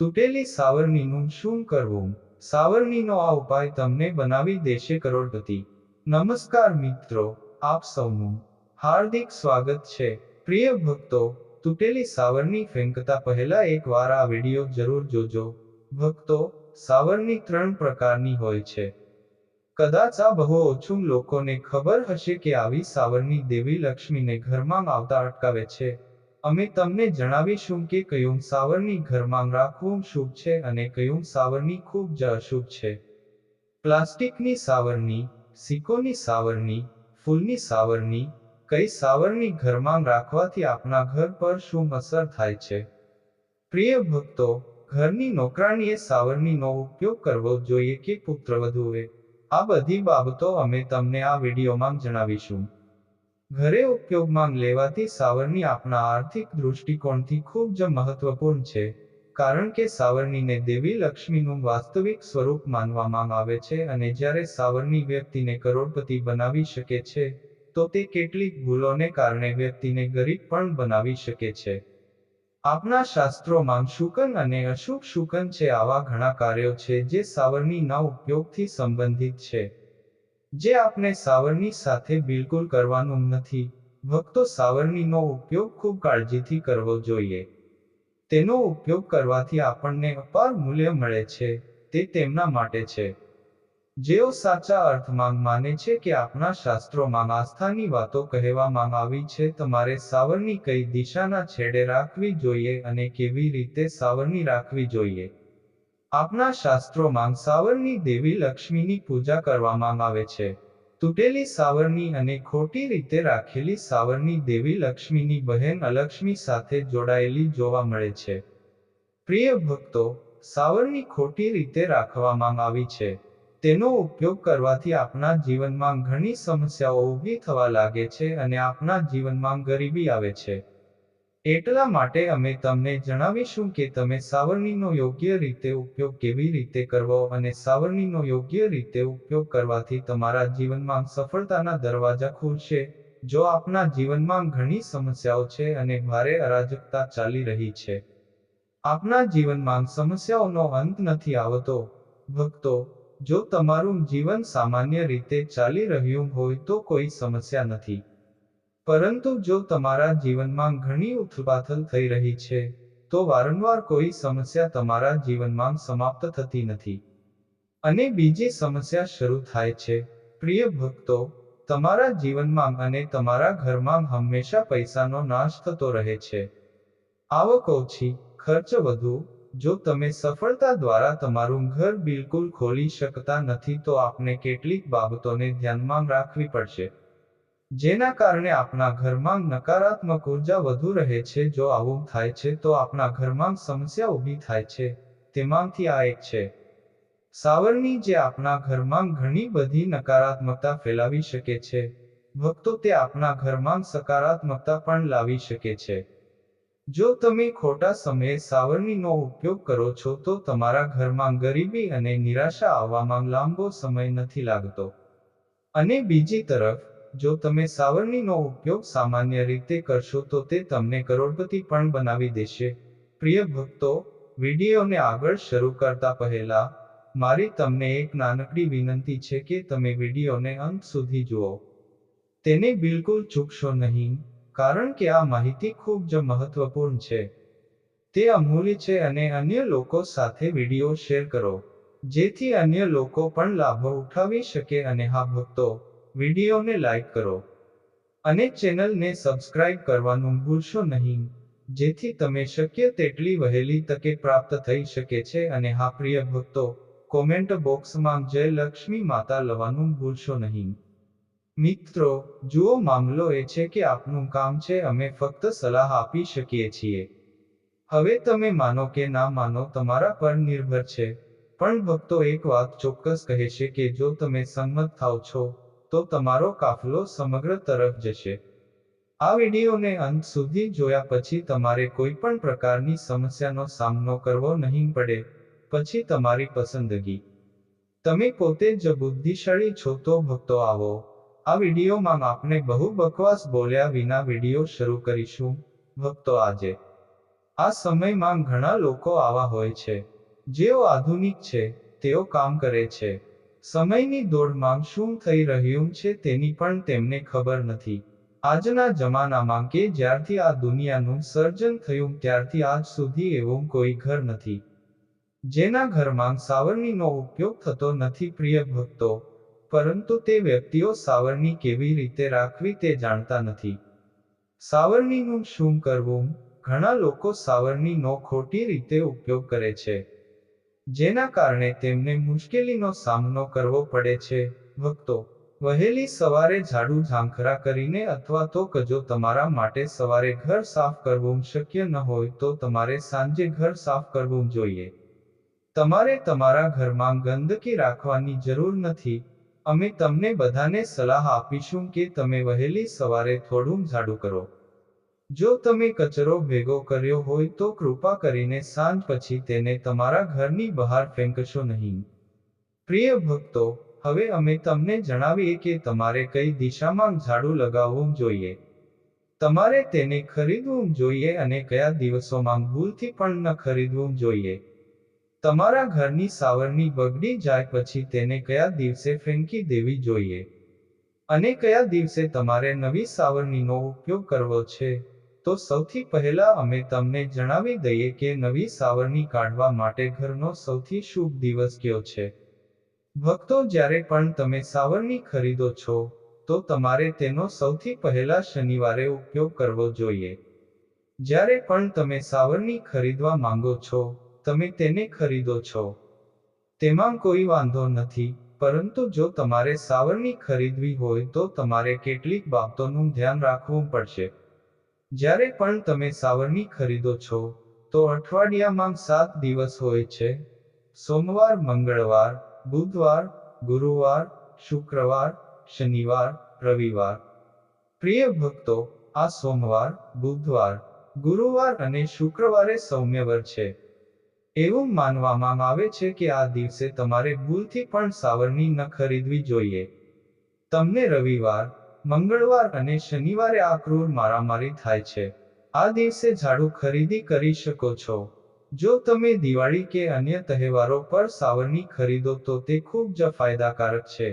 તૂટેલી સાવરણીનું શું કરવું? સાવરણીનો આ ઉપાય તમને બનાવી દેશે કરોડપતિ. નમસ્કાર મિત્રો, આપ સૌનું હાર્દિક સ્વાગત છે. પ્રિય ભક્તો, તૂટેલી સાવરણી ફેંકતા પહેલા એકવાર આ વીડિયો જરૂર જોજો. ભક્તો, સાવરણી ત્રણ પ્રકારની હોય છે. કદાચ આ બહુ ઓછું લોકોને ખબર હશે કે આવી સાવરણી દેવી લક્ષ્મીને ઘરમાં આવતા અટકાવે છે. અમે તમને જણાવીશું કે કયું સાવરની ઘરમાં રાખવું શુભ છે અને કયું સાવરણી ખૂબ જ અશુભ છે. પ્લાસ્ટિકની સાવરણી સિક્કોની સાવરણી ફૂલની સાવરણી કઈ સાવરની ઘરમાં રાખવાથી આપના ઘર પર શું અસર થાય છે? પ્રિય ભક્તો, ઘરની નોકરાણીએ સાવરણીનો ઉપયોગ કરવો જોઈએ કે પુત્રવધુએ? આ બધી બાબતો અમે તમને આ વિડીયોમાં જણાવીશું. ઘરે ઉપયોગમાં લેવાતી સાવરણી આપણા આર્થિક દૃષ્ટિકોણથી ખૂબ જ મહત્વપૂર્ણ છે, કારણ કે સાવરણીને દેવી લક્ષ્મીનું વાસ્તવિક સ્વરૂપ માનવામાં આવે છે અને જ્યારે સાવરણી વ્યક્તિને કરોડપતિ બનાવી શકે છે, તો તે કેટલીક ભૂલોને કારણે વ્યક્તિને ગરીબ પણ બનાવી શકે છે. આપણા શાસ્ત્રોમાં શુકન અને અશુભ શુકન છે આવા ઘણા કાર્યો છે જે સાવરણીના ઉપયોગથી સંબંધિત છે. જે આપણે સાવરણી સાથે બિલકુલ કરવાનું નથી. ભક્તો સાવરણીનો ઉપયોગ ખૂબ કાળજીથી કરવો જોઈએ. તેનો ઉપયોગ કરવાથી આપણને અપાર મૂલ્ય મળે છે, તે તેમના માટે છે. જેઓ સાચા અર્થમાં માને છે કે આપણા શાસ્ત્રોમાં આસ્થાની વાતો કહેવામાં આવી છે, તમારે સાવરણી કઈ દિશાના છેડે રાખવી જોઈએ અને કેવી રીતે સાવરણી રાખવી જોઈએ? આપણા શાસ્ત્રોમાં સાવરની દેવી લક્ષ્મીની પૂજા કરવામાં આવે છે. તૂટેલી સાવરણી અને ખોટી રીતે રાખેલી સાવરની દેવી લક્ષ્મીની બહેન અલક્ષ્મી સાથે જોડાયેલી જોવા મળે છે. પ્રિય ભક્તો, સાવરની ખોટી રીતે રાખવામાં આવી છે. તેનો ઉપયોગ કરવાથી આપના જીવનમાં ઘણી સમસ્યાઓ ઊભી થવા લાગે છે અને આપના જીવનમાં ગરીબી આવે છે. એટલા માટે અમે તમને જણાવીશું કે તમે સાવરણીનો યોગ્ય રીતે ઉપયોગ કેવી રીતે કરવો અને સાવરણીનો યોગ્ય રીતે ઉપયોગ કરવાથી તમારા જીવનમાં સફળતાના દરવાજા ખુલશે, જો આપના જીવનમાં ઘણી સમસ્યાઓ છે અને ભારે અરાજકતા ચાલી રહી છે. આપના જીવનમાં સમસ્યાઓનો અંત નથી આવતો. ભક્તો, જો તમારું જીવન સામાન્ય રીતે ચાલી રહ્યું હોય તો કોઈ સમસ્યા નથી. પરંતુ જો તમારા જીવનમાં ઘણી ઉથલપાથલ થઈ રહી છે, તો વારંવાર કોઈ સમસ્યા તમારા જીવનમાં સમાપ્ત થતી નથી. અને બીજી સમસ્યા શરૂ થાય છે. પ્રિય ભક્તો, તમારા જીવનમાં અને તમારા ઘરમાં હંમેશા પૈસાનો નાશ થતો રહે છે. આવક ઓછી, ખર્ચ વધુ, જો તમે સફળતા દ્વારા તમારું ઘર બિલકુલ ખોલી શકતા નથી તો આપણે કેટલીક બાબતોને ધ્યાનમાં રાખવી પડશે. જેના કારણે આપણા ઘરમાં નકારાત્મક ઊર્જા વધુ રહે છે, જો આવું થાય છે, તો આપણા ઘરમાં સમસ્યા ઊભી થાય છે. તેમાંથી આ એક છે. સાવરણી જે આપણા ઘરમાં ઘણી બધી નકારાત્મકતા ફેલાવી શકે છે ભક્તો તે આપણા ઘરમાં સકારાત્મકતા પણ લાવી શકે છે. જો તમે ખોટા સમયે સાવરણીનો ઉપયોગ કરો છો, તો તમારા ઘરમાં ગરીબી અને નિરાશા આવવામાં લાંબો સમય નથી લાગતો. અને બીજી તરફ જો તમે સાવરણીનો ઉપયોગ સામાન્ય રીતે કરશો તો તે તમને કરોડપતિ પણ બનાવી દેશે. પ્રિય ભક્તો, વિડીયોને આગળ શરૂ કરતા પહેલા, મારી તમને એક નાનકડી વિનંતી છે કે તમે વિડીયોને અંત સુધી જુઓ. તેને બિલકુલ ચૂકશો નહીં, કારણ કે આ માહિતી ખૂબ જ મહત્વપૂર્ણ છે. તે અમૂલ્ય છે અને અન્ય લોકો સાથે વીડિયો શેર કરો, જેથી અન્ય લોકો પણ લાભો ઉઠાવી શકે અને હા ભક્તો વિડીયોને લાઈક કરો અને ચેનલને સબસ્ક્રાઇબ કરવાનું ભૂલશો નહીં. જેથી તમે શક્ય તેટલી વહેલી તકે પ્રાપ્ત થઈ શકે છે અને હા, પ્રિય ભક્તો કોમેન્ટ બોક્સમાં જય લક્ષ્મી માતા લવાનું ભૂલશો નહીં. મિત્રો, જુઓ મામલો એ છે કે આપનું કામ છે અમે ફક્ત સલાહ આપી શકીએ છીએ. હવે તમે માનો કે ના માનો તમારા પર નિર્ભર છે. પણ ભક્તો એક વાત ચોક્કસ કહે છે કે જો તમે સંમત થાવ છો તો તમારો કાફલો સમગ્ર તરફ જશે. આ વિડીયોને અંત સુધી જોયા પછી તમારે કોઈ પણ પ્રકારની સમસ્યાનો સામનો કરવો નહીં પડે, પછી તમારી પસંદગી. તમે પોતે જ બુદ્ધિશાળી છો તો ભક્તો આવો. આ વિડીયોમાં આપણે બહુ બકવાસ બોલ્યા વિના વીડિયો શરૂ કરીશું. ભક્તો આજે. આ સમયમાં ઘણા લોકો આવા હોય છે. જેઓ આધુનિક છે, તેઓ કામ કરે છે. સમયની દોડમાં શું થઈ રહ્યું છે તેની પણ તેમને ખબર નથી. આજના જમાનામાં કે જ્યારથી આ દુનિયાનું સર્જન થયું ત્યારથી આજ સુધી એવું કોઈ ઘર નથી. જેના ઘરમાં સાવરણીનો ઉપયોગ થતો નથી પ્રિય ભક્તો, પરંતુ તે વ્યક્તિઓ સાવરણી કેવી રીતે રાખવી તે જાણતા નથી. સાવરણીનું શું કરવું? ઘણા લોકો સાવરણીનો ખોટી રીતે ઉપયોગ કરે છે. જેના કારણે તેમને મુશ્કેલીનો સામનો કરવો પડે છે. ભક્તો, વહેલી સવારે ઝાડુ ઝાંખરા કરીને અથવા તો કજો તમારા માટે સવારે ઘર સાફ કરવું શક્ય ન હોય તો તમારે સાંજે ઘર સાફ કરવું જોઈએ. તમારે તમારા ઘરમાં ગંદકી રાખવાની જરૂર નથી. અમે તમને બધાને સલાહ આપીશું કે તમે વહેલી સવારે થોડું ઝાડુ કરો. જો તમે કચરો ભેગો કર્યો હોય તો કૃપા કરીને સાંજ પછી તેને તમારા ઘરની બહાર ફેંકશો નહીં. પ્રિય ભક્તો, હવે અમે તમને જણાવીએ કે તમારે કઈ દિશામાં ઝાડુ લગાવવું જોઈએ. તમારે તેને ખરીદવું જોઈએ અને કયા દિવસોમાં ભૂલથી પણ ન ખરીદવું જોઈએ. તમારા ઘરની સાવરણી બગડી જાય પછી તેને કયા દિવસે ફેંકી દેવી જોઈએ? અને કયા દિવસે તમારે નવી સાવરણીનો ઉપયોગ કરવો છે? તો સૌથી પહેલા અમે તમને જણાવી દઈએ કે નવી સાવરણી કાઢવા માટે ઘરનો સૌથી શુભ દિવસ કયો છે. ભક્તો, જ્યારે પણ તમે સાવરણી ખરીદો છો, તો તમારે તેનો સૌથી પહેલા શનિવારે ઉપયોગ કરવો જોઈએ. જ્યારે પણ તમે સાવરણી ખરીદવા માંગો છો, તમે તેને ખરીદો છો. તેમાં કોઈ વાંધો નથી, પરંતુ જો તમારે સાવરણી ખરીદવી હોય તો તમારે કેટલીક બાબતોનું ધ્યાન રાખવું પડશે. જ્યારે પણ તમે સાવરણી ખરીદો છો, તો અઠવાડિયામાં સાત દિવસ હોય છે. સોમવાર, મંગળવાર, બુધવાર, ગુરુવાર, શુક્રવાર, શનિવાર, રવિવાર. પ્રિય ભક્તો, આ સોમવાર, બુધવાર, ગુરુવાર અને શુક્રવારે સૌમ્યવર છે. એવું માનવામાં આવે છે કે આ દિવસે તમારે ભૂલથી પણ સાવરણી ન ખરીદવી જોઈએ. તમને રવિવાર મંગળવાર અને શનિવારે આ ક્રૂર મારામારી થાય છે. આ દિવસે ઝાડુ ખરીદી કરી શકો છો. જો તમે દિવાળી કે અન્ય તહેવારો પર સાવરણી ખરીદો તો તે ખૂબ જ ફાયદાકારક છે.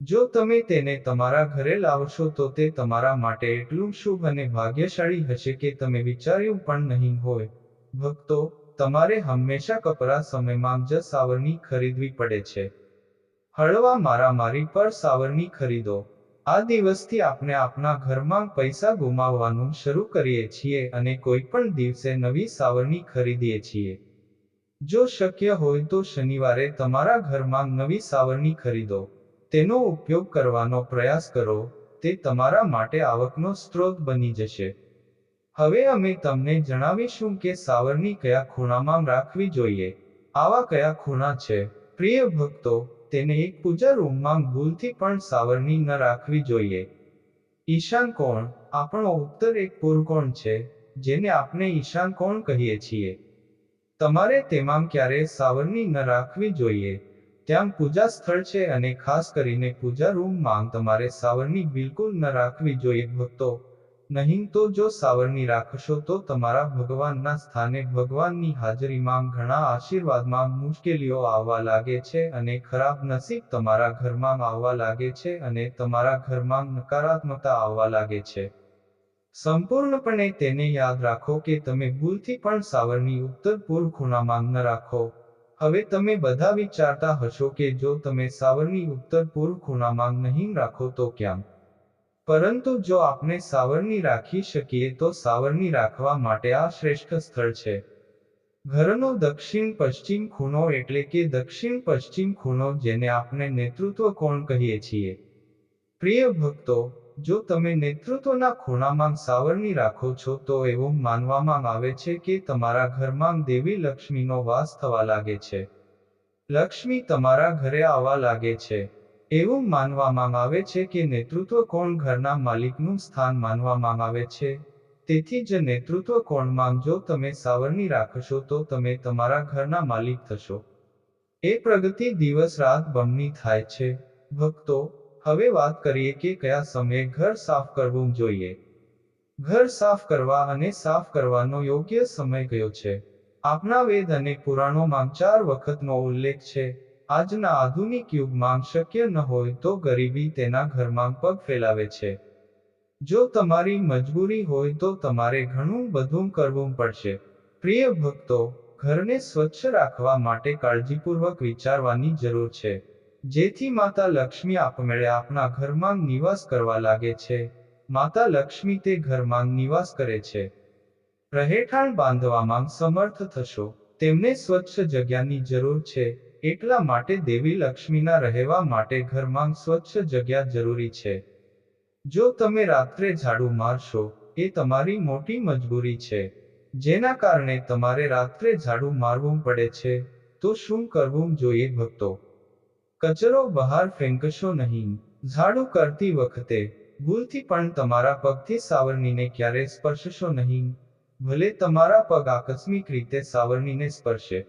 જો તમે તેને તમારા ઘરે લાવશો તો તે તમારા માટે એટલું શુભ અને ભાગ્યશાળી હશે કે તમે વિચાર્યું પણ નહીં હોય. ભક્તો, તમારે હંમેશા કપરા સમયમાં જ સાવરણી ખરીદવી પડે છે. હળવા મારામારી પર સાવરણી ખરીદો. આ દિવસથી આપણે આપણા ઘરમાં પૈસા ગુમાવવાનું શરૂ કરીએ છીએ અને કોઈ પણ દિવસે નવી સાવરણી ખરીદીએ છીએ. જો શક્ય હોય તો શનિવારે તમારા ઘરમાં નવી સાવરણી ખરીદો. તેનો ઉપયોગ કરવાનો પ્રયાસ કરો, તે તમારા માટે આવકનો સ્ત્રોત બની જશે. હવે અમે તમને જણાવીશું કે સાવરણી કયા ખૂણામાં રાખવી જોઈએ. આવા કયા ખૂણા છે? પ્રિય ભક્તો તેને એક પૂજા રૂમમાં ભૂલથી પણ સાવરણી ન રાખવી જોઈએ. ઈશાન કોણ? આપણો ઉત્તર એક પૂર્વકોણ છે, જેને આપણે ઈશાન કોણ કહીએ છીએ. તમારે તેમાં ક્યારેય સાવરણી ન રાખવી જોઈએ. ત્યાં પૂજા સ્થળ છે અને ખાસ કરીને પૂજા રૂમમાં તમારે સાવરણી બિલકુલ ન રાખવી જોઈએ, ભક્તો. નહીં તો જો સાવરણી રાખશો તો તમારા ભગવાનના સ્થાને ભગવાનની હાજરીમાં ઘણા આશીર્વાદમાં મુશ્કેલીઓ આવવા લાગે છે અને ખરાબ નસીબ તમારા ઘરમાં આવવા લાગે છે અને તમારા ઘરમાં નકારાત્મકતા આવવા લાગે છે. સંપૂર્ણપણે તેને યાદ રાખો કે તમે ભૂલથી પણ સાવરણી ઉત્તર પૂર્વ ખૂણામાં ન રાખો. હવે તમે બધા વિચારતા હશો કે જો તમે સાવરણી ઉત્તર પૂર્વ ખૂણામાં નહીં રાખો તો ક્યાં? પરંતુ જો આપણે સાવરણી રાખી શકીએ તો સાવરણી રાખવા માટે આ શ્રેષ્ઠ સ્થળ છે. ઘરનો દક્ષિણ પશ્ચિમ ખૂણો એટલે કે દક્ષિણ પશ્ચિમ ખૂણો જેને આપણે નેતૃત્વ કોણ કહીએ છીએ. પ્રિય ભક્તો, જો તમે નેતૃત્વના ખૂણામાં સાવરણી રાખો છો તો એવું માનવામાં આવે છે કે તમારા ઘરમાં દેવી લક્ષ્મીનો વાસ થવા લાગે છે. લક્ષ્મી તમારા ઘરે આવવા લાગે છે. એવું માનવામાં આવે છે કે નેતૃત્વ કોણ ઘરના માલિકનું સ્થાન માનવામાં આવે છે? તેથી જ નેતૃત્વ કોણમાં જો તમે સાવરણી રાખશો તો તમે તમારા ઘરના માલિક થશો. એ પ્રગતિ દિવસ રાત બમણી થાય છે. ભક્તો, હવે વાત કરીએ કે કયા સમયે ઘર સાફ કરવું જોઈએ? ઘર સાફ કરવા અને સાફ કરવાનો યોગ્ય સમય કયો છે? આપણા વેદ અને પુરાણોમાં ચાર વખતનો ઉલ્લેખ છે. આજના આધુનિક યુગમાં શક્ય ન હોય તો ગરીબી તેના ઘરમાં પગ ફેલાવે છે. જો તમારી મજબૂરી હોય તો તમારે ઘણું બધું કરવું પડશે. પ્રિય ભક્તો, ઘરને સ્વચ્છ રાખવા માટે કાળજીપૂર્વક વિચારવાની જરૂર છે. જેથી માતા લક્ષ્મી આપમેળે આપણા ઘરમાં નિવાસ કરવા લાગે છે. માતા લક્ષ્મી તે ઘરમાં નિવાસ કરે છે. રહેઠાણ બાંધવામાં સમર્થ થશો. તેમને સ્વચ્છ જગ્યાની જરૂર છે. એટલા માટે દેવી લક્ષ્મીના રહેવા માટે ઘરમાં સ્વચ્છ જગ્યા જરૂરી છે. જો તમે રાત્રે ઝાડુ મારશો, એ તમારી મોટી મજબૂરી છે. જેના કારણે તમારે રાત્રે ઝાડુ મારવું પડે છે, તો શું કરવું જોઈએ ભક્તો? કચરો બહાર ફેંકશો નહીં. ઝાડુ કરતી વખતે, ભૂલથી પણ તમારા પગથી સાવરણીને ક્યારે સ્પર્શશો નહીં. ભલે તમારા પગ આકસ્મિક રીતે સાવરણીને સ્પર્શે.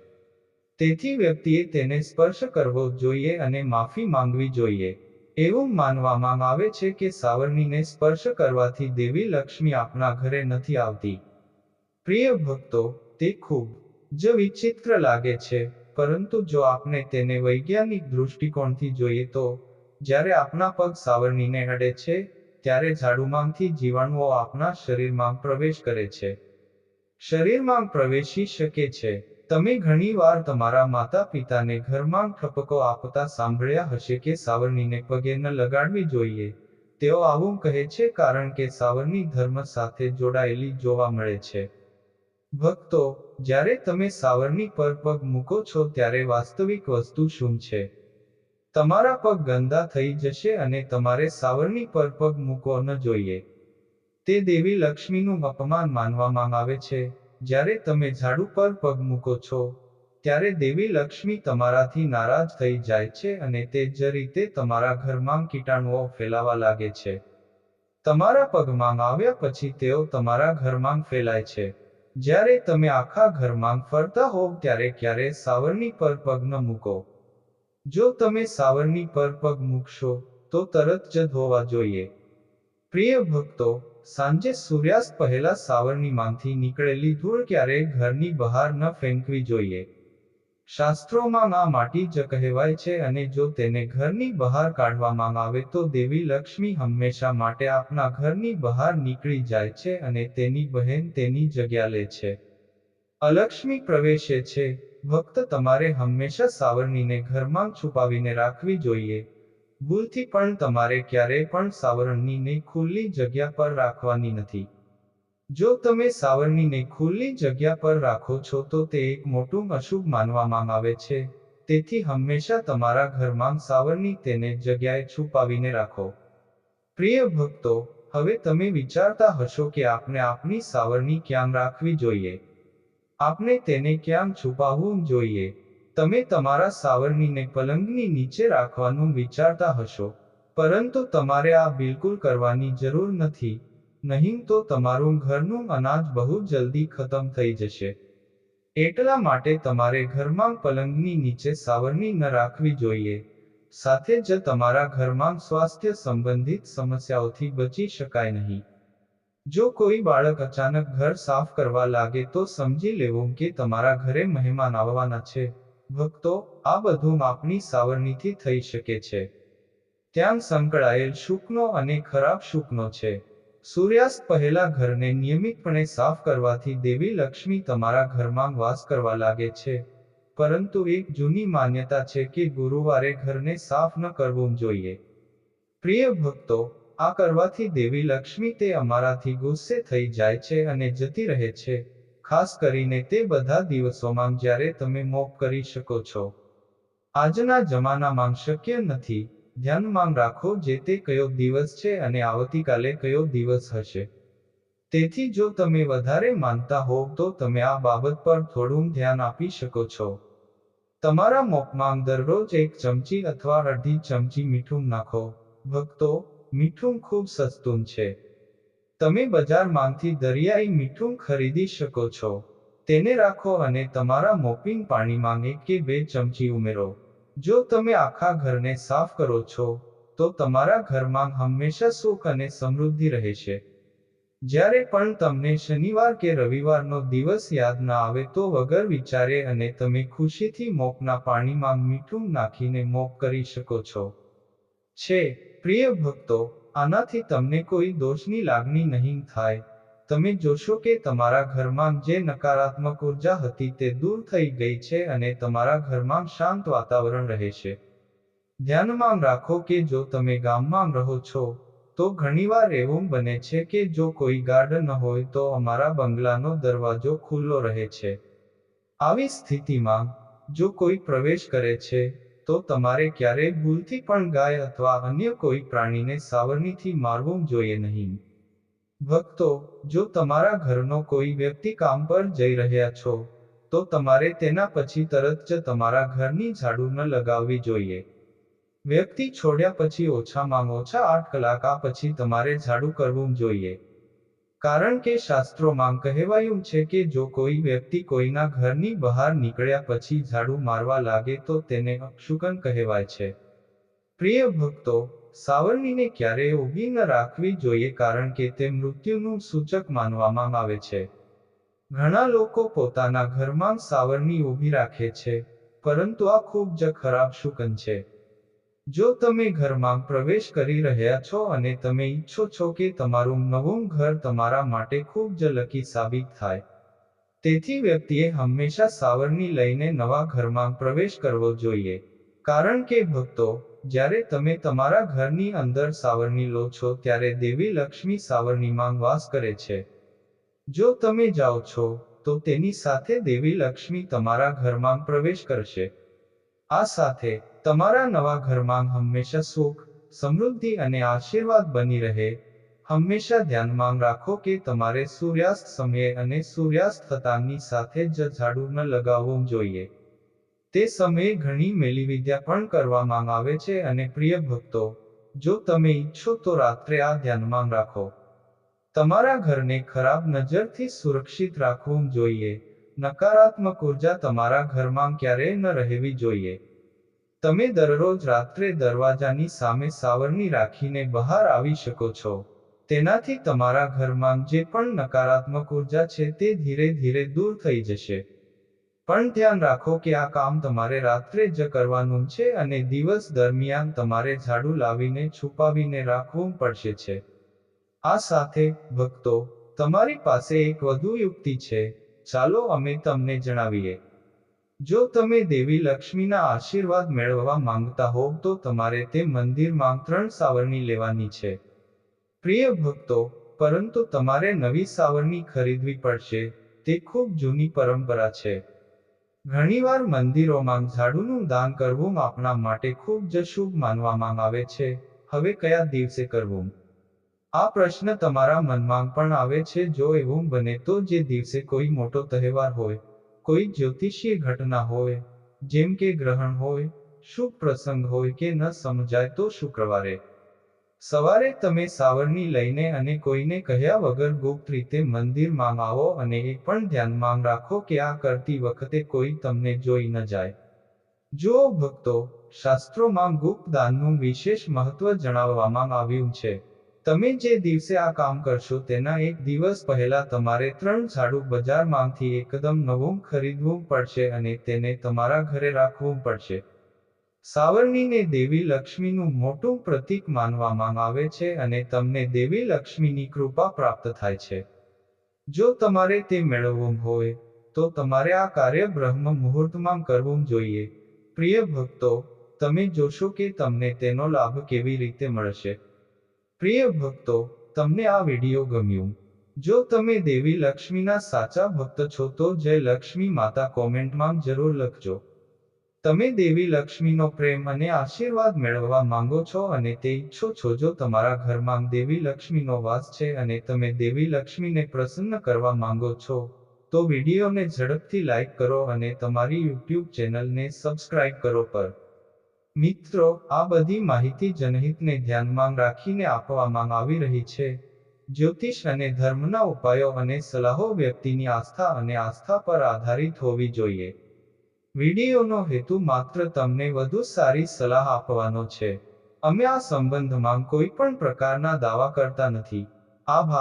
તેથી વ્યક્તિએ તેને સ્પર્શ કરવો જોઈએ અને માફી માંગવી જોઈએ. એવું માનવામાં આવે છે કે સાવરણીને સ્પર્શ કરવાથી દેવી લક્ષ્મી આપણા ઘરે નથી આવતી. પ્રિય ભક્તો, તે ખૂબ જ વિચિત્ર લાગે છે, પરંતુ જો આપણે તેને વૈજ્ઞાનિક દૃષ્ટિકોણથી જોઈએ તો, જ્યારે આપણા પગ સાવરણીને અડે છે, ત્યારે ઝાડુમાંથી જીવાણુઓ આપણા શરીરમાં પ્રવેશ કરે છે. શરીરમાં પ્રવેશી શકે છે. તમે ઘણીવાર તમારા માતા પિતાને ઘરમાં ઠપકો આપતા સાંભળ્યા હશે કે સાવરણીને પગે ન લગાડવી જોઈએ. તેઓ આવું કહે છે કારણ કે સાવરણી ધર્મ સાથે જોડાયેલી જોવા મળે છે. ભક્તો, જ્યારે તમે સાવરણી પર પગ મૂકો છો ત્યારે વાસ્તવિક વસ્તુ શું છે? તમારા પગ ગંદા થઈ જશે અને તમારે સાવરણી પર પગ મૂકવો ન જોઈએ. તે દેવી લક્ષ્મીનું અપમાન માનવામાં આવે છે. જ્યારે તમે ઝાડુ પર પગ મૂકો છો, ત્યારે દેવી લક્ષ્મી તમારાથી નારાજ થઈ જાય છે અને તે જ રીતે તમારા ઘરમાં કીટાણુઓ ફેલાવા લાગે છે. તમારા પગમાં આવ્યા પછી તેઓ તમારા ઘરમાં ફેલાય છે. જ્યારે તમે આખા ઘરમાં ફરતા હોવ ત્યારે ક્યારે સાવરણી પર પગ ન મૂકો. જો તમે સાવરણી પર પગ મૂકશો, તો તરત જ ધોવા જોઈએ. પ્રિય ભક્તો સાંજે સૂર્યાસ્ત પહેલા સાવરણીમાંથી નીકળેલી ધૂળ ક્યારેય ઘરની બહાર ન ફેંકવી જોઈએ. શાસ્ત્રોમાં આ માટી જ કહેવાય છે અને જો તેને ઘરની બહાર કાઢવામાં આવે તો દેવી લક્ષ્મી હંમેશા માટે આપના ઘરની બહાર નીકળી જાય છે અને તેની બહેન તેની જગ્યા લે છે. અલક્ષ્મી પ્રવેશે છે. ભક્ત તમારે હંમેશા સાવરણીને ઘરમાં છુપાવીને રાખવી જોઈએ. ભૂલથી પણ તમારે ક્યારેય પણ સાવરણીને ખુલ્લી જગ્યા પર રાખવાની નથી. જો તમે સાવરણીને ખુલ્લી જગ્યા પર રાખો છો તો તે એક મોટું અશુભ માનવામાં આવે છે. તેથી હંમેશા તમારા ઘરમાં સાવરણી તેને જગ્યાએ છુપાવીને રાખો. પ્રિય ભક્તો, હવે તમે વિચારતા હશો કે આપણે આપની સાવરણી ક્યાં રાખવી જોઈએ? આપણે તેને ક્યાં છુપાવવું જોઈએ? તમે તમારા સાવરણીને પલંગની નીચે રાખવાનું વિચારતા હશો, પરંતુ તમારે આ બિલકુલ કરવાની જરૂર નથી, નહીં તો તમારું ઘરનું અનાજ બહુ જલ્દી ખતમ થઈ જશે. એટલા માટે તમારે ઘરમાં પલંગની નીચે સાવરણી ન રાખવી જોઈએ, સાથે જ તમારા ઘરમાં સ્વાસ્થ્ય સંબંધિત સમસ્યાઓથી બચી શકાય નહીં. જો કોઈ બાળક અચાનક ઘર સાફ કરવા લાગે તો સમજી લેવું કે તમારા ઘરે મહેમાન આવવાના છે. ભક્તો આ બધું આપની સાવરણીથી થઈ શકે છે. ત્યાં સંકળાયેલ શુકનો અને ખરાબ શુકનો છે. સૂર્યાસ્ત પહેલા ઘરને નિયમિતપણે સાફ કરવાથી દેવી લક્ષ્મી તમારા ઘરમાં વાસ કરવા લાગે છે. પરંતુ એક જૂની માન્યતા છે કે ગુરુવારે ઘરને સાફ ન કરવું જોઈએ. પ્રિય ભક્તો, આ કરવાથી દેવી લક્ષ્મી તે અમારાથી ગુસ્સે થઈ જાય છે અને જતી રહે છે. ખાસ કરીને તે બધા દિવસોમાં જ્યારે તમે મોપ કરી શકો છો. આજના જમાનામાં શક્ય નથી. ધ્યાનમાં રાખો જે તે કયો દિવસ છે અને આવતીકાલે કયો દિવસ હશે. તેથી જો તમે વધારે માનતા હોવ તો તમે આ બાબત પર થોડું ધ્યાન આપી શકો છો. તમારા મોપમાં દરરોજ એક ચમચી અથવા અડધી ચમચી મીઠું નાખો. ભક્તો, મીઠું ખૂબ સસ્તું છે. તમે બજારમાંથી દરિયાઈ મીઠું ખરીદી શકો છો. તેને રાખો અને તમારા મોપિંગ પાણીમાં એક કે બે ચમચી ઉમેરો. જો તમે આખા ઘરને સાફ કરો છો, તો તમારા ઘરમાં હંમેશા સુખ અને સમૃદ્ધિ રહેશે. જ્યારે પણ તમને શનિવાર કે રવિવારનો દિવસ યાદ ના આવે તો વગર વિચારે અને તમે ખુશીથી મોપના પાણીમાં મીઠું નાખીને મોપ કરી શકો છો. છે, પ્રિય ભક્તો આનાથી તમને કોઈ દોષની લાગણી નહીં થાય. તમે જોશો કે તમારા ઘરમાં જે નકારાત્મક ઊર્જા હતી તે દૂર થઈ ગઈ છે અને તમારા ઘરમાં શાંત વાતાવરણ રહેશે ધ્યાનમાં રાખો કે જો તમે ગામમાં રહો છો, તો ઘણીવાર એવું બને છે કે જો કોઈ ગાર્ડ ન હોય તો અમારા બંગલાનો દરવાજો ખુલ્લો રહે છે. આવી સ્થિતિમાં, જો કોઈ પ્રવેશ કરે છે તો તમારે ક્યારેય ભૂલથી પણ ગાય અથવા અન્ય કોઈ પ્રાણીને સાવરણીથી મારવું જોઈએ નહીં. ભક્તો, જો તમારા ઘરનો કોઈ વ્યક્તિ કામ પર જઈ રહ્યા છો, તો તમારે તેના પછી તરત જ તમારા ઘરની ઝાડુ ન લગાવવી જોઈએ. વ્યક્તિ છોડ્યા પછી ઓછામાં ઓછા આઠ કલાક પછી તમારે ઝાડુ કરવું જોઈએ. કારણ કે શાસ્ત્રોમાં કહેવાયું છે કે જો કોઈ વ્યક્તિ કોઈના ઘરની બહાર નીકળ્યા પછી ઝાડુ મારવા લાગે તો તેને અક્ષુકન કહેવાય છે. પ્રિય ભક્તો, સાવરણીને ક્યારેય ઊભી ન રાખવી જોઈએ કારણ કે તે મૃત્યુનું સૂચક માનવામાં આવે છે. ઘણા લોકો પોતાના ઘરમાં સાવરણી ઊભી રાખે છે, પરંતુ આ ખૂબ જ ખરાબ શુકન છે. જો તમે ઘરમાં પ્રવેશ કરી રહ્યા છો અને તમે ઈચ્છો છો કે તમારું નવું ઘર તમારા માટે ખૂબ જ સાબિત થાય, તેથી વ્યક્તિએ હંમેશા સાવરણી લઈને નવા ઘરમાં પ્રવેશ કરવો જોઈએ. કારણ કે ભક્તો, જ્યારે તમે તમારા ઘરની અંદર સાવરણી લો છો ત્યારે દેવી લક્ષ્મી સાવરણીમાં વાસ કરે છે. જો તમે જાઓ છો, તો તેની સાથે દેવી લક્ષ્મી તમારા ઘરમાં પ્રવેશ કરશે. આ સાથે તમારા નવા ઘરમાં હંમેશા સુખ, સમૃદ્ધિ અને આશીર્વાદ બની રહે. હંમેશા ધ્યાનમાં રાખો કે તમારે સૂર્યાસ્ત સમયે અને સૂર્યાસ્ત થતાની સાથે જ ઝાડુ ન લગાવવું જોઈએ. તે સમયે ઘણી મેલીવિદ્યા પણ કરવામાં આવે છે અને પ્રિય ભક્તો, જો તમે ઈચ્છો તો રાત્રે આ ધ્યાનમાં રાખો. તમારા ઘરને ખરાબ નજરથી સુરક્ષિત રાખવું જોઈએ. નકારાત્મક ઊર્જા તમારા ઘરમાં ક્યારેય ન રહેવી જોઈએ. તમે દરરોજ રાત્રે દરવાજાની સામે સાવરણી રાખીને બહાર આવી શકો છો. તેનાથી તમારા ઘરમાં જે પણ નકારાત્મક ઊર્જા છે તે ધીરે ધીરે દૂર થઈ જશે. પણ ધ્યાન રાખો કે આ કામ તમારે રાત્રે જ કરવાનું છે અને દિવસ દરમિયાન તમારે ઝાડુ લાવીને છુપાવીને રાખવું પડશે છે. આ સાથે, ભક્તો, તમારી પાસે એક વધુ યુક્તિ છે. ચાલો અમે તમને જણાવીએ. જો તમે દેવી લક્ષ્મીના આશીર્વાદ મેળવવા માંગતા હોવ તો તમારે તે મંદિરમાં ત્રણ સાવરણી લેવાની છે. પ્રિય ભક્તો, પરંતુ તમારે નવી સાવરણી ખરીદવી પડશે, તે ખૂબ જૂની પરંપરા છે. ઘણીવાર મંદિરોમાં ઝાડુનું દાન કરવું આપણા માટે ખૂબ જ શુભ માનવામાં આવે છે. હવે કયા દિવસે કરવું? આ પ્રશ્ન તમારા મનમાં પણ આવે છે. જો એવું બને તો જે દિવસે કોઈ મોટો તહેવાર હોય કોઈ જ્યોતિષીય ઘટના હોય, જેમ કે ગ્રહણ હોય, શુભ પ્રસંગ હોય કે ન સમજાય તો શુક્રવારે. સવારે તમે સાવરણી લઈને અને કોઈને કહ્યા વગર ગુપ્ત રીતે મંદિરમાં આવો અને એ પણ ધ્યાનમાં રાખો કે આ કરતી વખતે કોઈ તમને જોઈ ન જાય. જો ભક્તો શાસ્ત્રોમાં ગુપ્ત દાનનું વિશેષ મહત્વ જણાવવામાં આવ્યું છે તમે જે દિવસે આ કામ કરશો તેના એક દિવસ પહેલા તમારે ત્રણ ઝાડુ બજારમાંથી એકદમ નવું ખરીદવું પડશે અને તેને તમારા ઘરે રાખવું પડશે. સાવરણીને દેવી લક્ષ્મીનું મોટું પ્રતીક માનવામાં આવે છે અને તમને દેવી લક્ષ્મીની કૃપા પ્રાપ્ત થાય છે. જો તમારે તે મેળવવું હોય, તો તમારે આ કાર્ય બ્રહ્મ મુહૂર્તમાં કરવું જોઈએ. પ્રિય ભક્તો, તમે જોશો કે તમને તેનો લાભ કેવી રીતે મળશે. પ્રિય ભક્તો, તમને આ વીડિયો ગમ્યું? જો તમે દેવી લક્ષ્મીના સાચા ભક્ત છો તો જય લક્ષ્મી માતા કોમેન્ટમાં જરૂર લખજો. તમે દેવી લક્ષ્મીનો પ્રેમ અને આશીર્વાદ મેળવવા માંગો છો અને તે ઈચ્છો છો જો તમારા ઘરમાં દેવી લક્ષ્મીનો વાસ છે અને તમે દેવી લક્ષ્મીને પ્રસન્ન કરવા માંગો છો, તો વિડીયોને ઝડપથી લાઈક કરો અને તમારી યુટ્યુબ ચેનલને સબસ્ક્રાઇબ કરો પર. મિત્રો, આ બધી માહિતી જનહિતને ધ્યાનમાં રાખીને આપવામાં આવી રહી છે. જ્યોતિષ અને ધર્મના ઉપાયો અને સલાહો વ્યક્તિની આસ્થા અને આસ્થા પર આધારિત હોવી જોઈએ. વિડીયોનો હેતુ માત્ર તમને વધુ સારી સલાહ આપવાનો છે. અમે આ સંબંધમાં કોઈ પણ પ્રકારના દાવા કરતા નથી. આભાર.